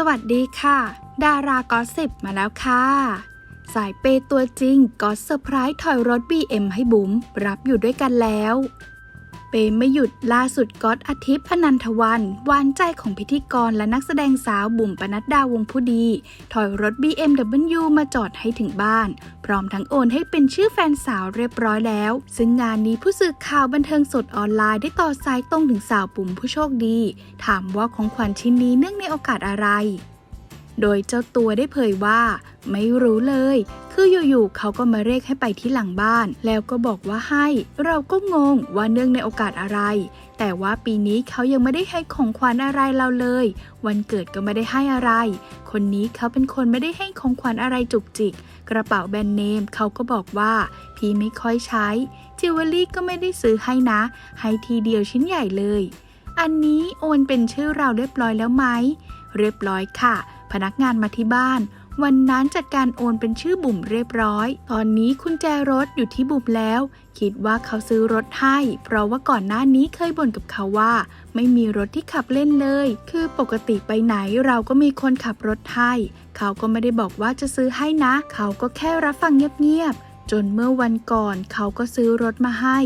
สวัสดีค่ะ ดารากอสสิบมาแล้วค่ะ สายเปย์ตัวจริงก็เซอร์ไพรส์ถอยรถ BM ให้บุ๋มรับอยู่ด้วยกันแล้ว ย์ไม่หยุดล่าสุดก๊อตอาทิตย์อนันทวันหวานใจของพิธีกรและนักแสดงสาวบุ๋มปนัดดาวงผู้ดี ถอยรถ BMW มาจอดให้ถึงบ้าน พร้อมทั้งโอนให้เป็นชื่อแฟนสาวเรียบร้อยแล้ว ซึ่งงานนี้ผู้สื่อข่าวบันเทิงสดออนไลน์ได้ต่อสายตรงถึงสาวบุ๋มผู้โชคดี ถามว่าของขวัญชิ้นนี้เนื่องในโอกาสอะไร โดยเจ้าตัวได้เผยว่า ไม่รู้เลย คืออยู่ๆเขาก็มาเรียกให้ไปที่หลังบ้าน แล้วก็บอกว่าให้ เราก็งงว่าเนื่องในโอกาสอะไร แต่ว่าปีนี้เขายังไม่ได้ให้ของขวัญอะไรเราเลย วันเกิดก็ไม่ได้ให้อะไร คนนี้เขาเป็นคนไม่ได้ให้ของขวัญอะไรจุกจิก กระเป๋าแบรนด์เนมเขาก็บอกว่า พี่ไม่ค่อยใช้จิวเวลรี่ก็ไม่ได้ซื้อให้นะ ให้ทีเดียวชิ้นใหญ่เลย อันนี้โอนเป็นชื่อเราเรียบร้อยแล้วไหมเรียบร้อยค่ะ พนักงานมาที่บ้าน วันนั้นจัดการโอนเป็นชื่อบุ๋มเรียบร้อย ตอนนี้คุณแจรถอยู่ที่บุ๋มแล้ว คิดว่าเขาซื้อรถให้ เพราะว่าก่อนหน้านี้เคยบ่นกับเขาว่า ไม่มีรถที่ขับเล่นเลย คือปกติไปไหนเราก็มีคนขับรถให้ เขาก็ไม่ได้บอกว่าจะซื้อให้นะ เขาก็แค่รับฟังเงียบๆจนเมื่อวันก่อนเขาก็ซื้อรถมาให้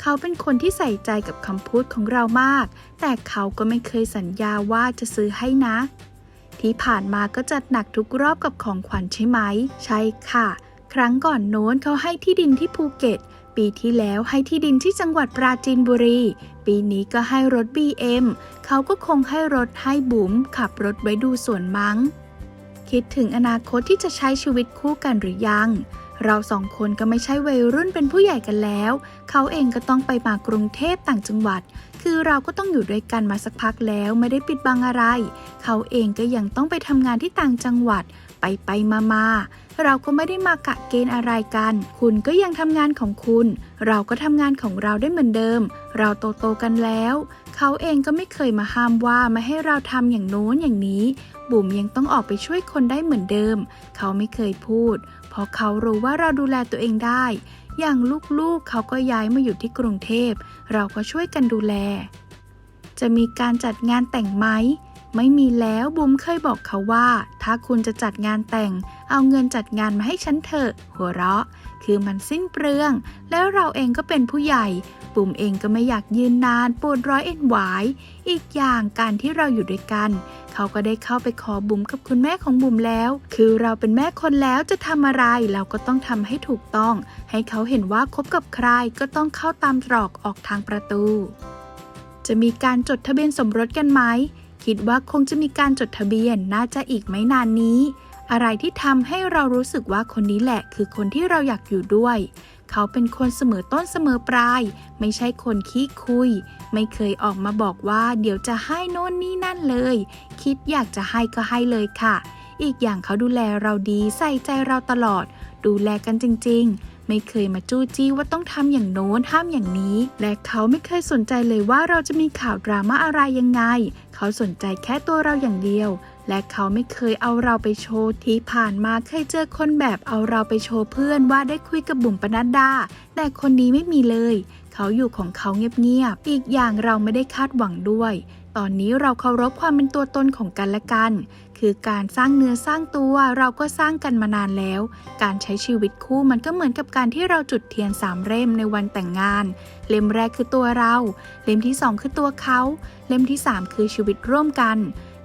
เขาเป็นคนที่ใส่ใจกับคำพูดของเรามาก แต่เขาก็ไม่เคยสัญญาว่าจะซื้อให้นะ ที่ผ่านมาก็จัดหนักทุกรอบกับของขวัญใช่ไหม ใช่ค่ะ ครั้งก่อนโน้นเขาให้ที่ดินที่ภูเก็ต ปีที่แล้วให้ที่ดินที่จังหวัดปราจีนบุรี ปีนี้ก็ให้รถ BM เขาก็คงให้รถให้บุ๋มขับรถไว้ดูสวนมัง้ง คิดถึงอนาคตที่จะใช้ชีวิตคู่กันหรือยัง เราสองคนก็ไม่ใช่วัยรุ่นเป็นผู้ใหญ่กันแล้ว เขาเองก็ต้องไปมากรุงเทพต่างจังหวัด คือเราก็ต้องอยู่ด้วยกันมาสักพักแล้วไม่ได้ปิดบังอะไร เขาเองก็ยังต้องไปทำงานที่ต่างจังหวัด ไปไปมามาเราก็ไม่ได้มากะเกณฑ์อะไรกัน คุณก็ยังทำงานของคุณ เราก็ทำงานของเราได้เหมือนเดิม เราโตโตกันแล้ว เขาเองก็ไม่เคยมาห้ามว่าไม่ให้เราทำอย่างโน้นอย่างนี้ บุ๋มยังต้องออกไปช่วยคนได้เหมือนเดิม เขาไม่เคยพูด ราะเขารู้ว่าเราดูแลตัวเองได้ อย่างลูกๆเขาก็ย้ายมาอยู่ที่กรุงเทพ เราก็ช่วยกันดูแล จะมีการจัดงานแต่งไหม ไม่มีแล้วบุ๋มเคยบอกเขาว่า ถ้าคุณจะจัดงานแต่ง เอาเงินจัดงานมาให้ฉันเถอะ หัวเราะ คือมันสิ้นเปลือง แล้วเราเองก็เป็นผู้ใหญ่ บุ๋มเองก็ไม่อยากยืนนานปวดร้อยเอ็นหวาย อีกอย่างการที่เราอยู่ด้วยกัน เขาก็ได้เข้าไปขอบุ๋มกับคุณแม่ของบุ๋มแล้ว คือเราเป็นแม่คนแล้วจะทำอะไรเราก็ต้องทำให้ถูกต้อง ให้เขาเห็นว่าคบกับใครก็ต้องเข้าตามตรอกออกทางประตู จะมีการจดทะเบียนสมรสกันไหมคิดว่าคงจะมีการจดทะเบียนน่าจะอีกไม่นานนี้อะไรที่ทำให้เรารู้สึกว่าคนนี้แหละคือคนที่เราอยากอยู่ด้วย เขาเป็นคนเสมอต้นเสมอปลาย ไม่ใช่คนขี้คุย ไม่เคยออกมาบอกว่า เดี๋ยวจะให้โน่นนี่นั่นเลย คิดอยากจะให้ก็ให้เลยค่ะ อีกอย่างเขาดูแลเราดีใส่ใจเราตลอด ดูแลกันจริง ๆ ไม่เคยมาจู้จี้ว่าต้องทำอย่างโน้นห้ามอย่างนี้ และเขาไม่เคยสนใจเลยว่าเราจะมีข่าวดราม่าอะไรยังไง เขาสนใจแค่ตัวเราอย่างเดียว และเขาไม่เคยเอาเราไปโชว์ที่ผ่านมาเคยเจอคนแบบเอาเราไปโชว์เพื่อนว่าได้คุยกับบุ๋มปนัดดา แต่คนนี้ไม่มีเลย เขาอยู่ของเขาเงียบๆ อีกอย่างเราไม่ได้คาดหวังด้วย ตอนนี้เราเคารพความเป็นตัวตนของกันและกัน คือการสร้างเนื้อสร้างตัวเราก็สร้างกันมานานแล้ว การใช้ชีวิตคู่มันก็เหมือนกับการที่เราจุดเทียนสามเล่มในวันแต่งงาน เล่มแรกคือตัวเรา เล่มที่สองคือตัวเขา เล่มที่สามคือชีวิตร่วมกัน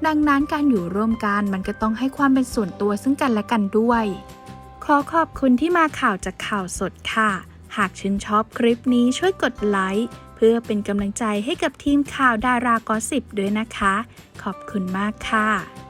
ดังนั้นการอยู่ร่วมกันมันก็ต้องให้ความเป็นส่วนตัวซึ่งกันและกันด้วย ขอขอบคุณที่มาข่าวจากข่าวสดค่ะ หากชื่นชอบคลิปนี้ช่วยกดไลค์เพื่อเป็นกำลังใจให้กับทีมข่าวดารากอสิบด้วยนะคะ ขอบคุณมากค่ะ